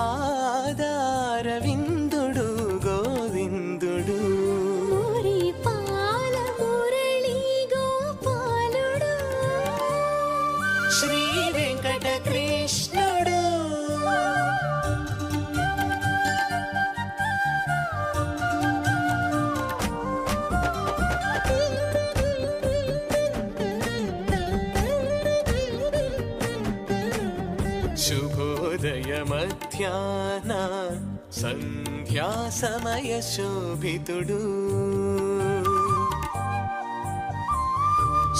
పాదార విందుడు గోవిందుడు శ్రీ వెంకటకృష్ణుడు శుభోదయ మధ్యాహ్న సంధ్యా సమయ శోభితుడు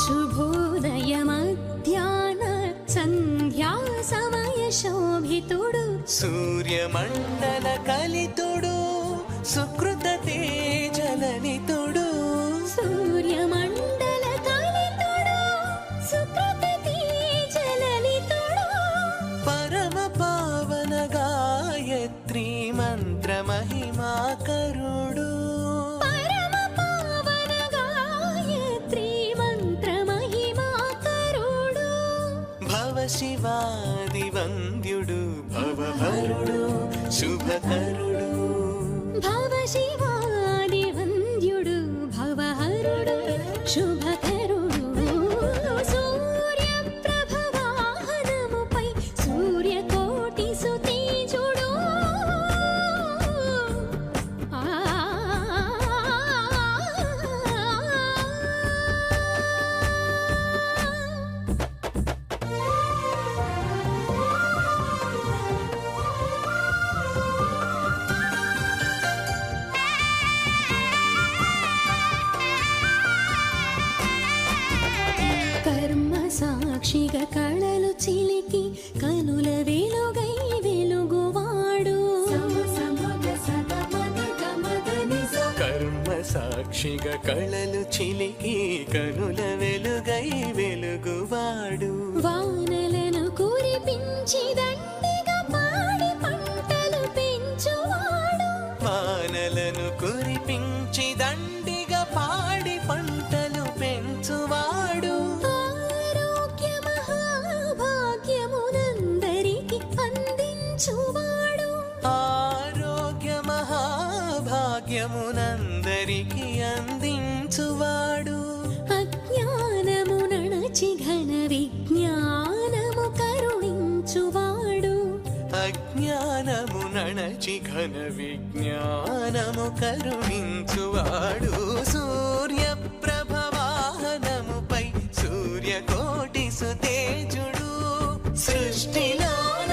శుభోదయ మధ్యాహ్న సంధ్యా సమయ శోభితుడు సూర్యమండల కలితుడు సుకృత తేజలనితుడు శివాది వంద్యుడు భవహరుడు శుభకరు సాక్షిగా కళలు చిలికి కనుల వెలుగై వెలుగువాడు. కర్మ సాక్షిగా కళలు చిలికి కనుల వెలుగై వెలుగువాడు. వానలను కురిపించి అందించువాడు అజ్ఞానము నణచి ఘన విజ్ఞానము కరుణించువాడు. అజ్ఞానము నణచి ఘన విజ్ఞానము కరుణించువాడు. సూర్య ప్రభవాహనముపై సూర్యకోటి సుతేజుడు. సృష్టిలోన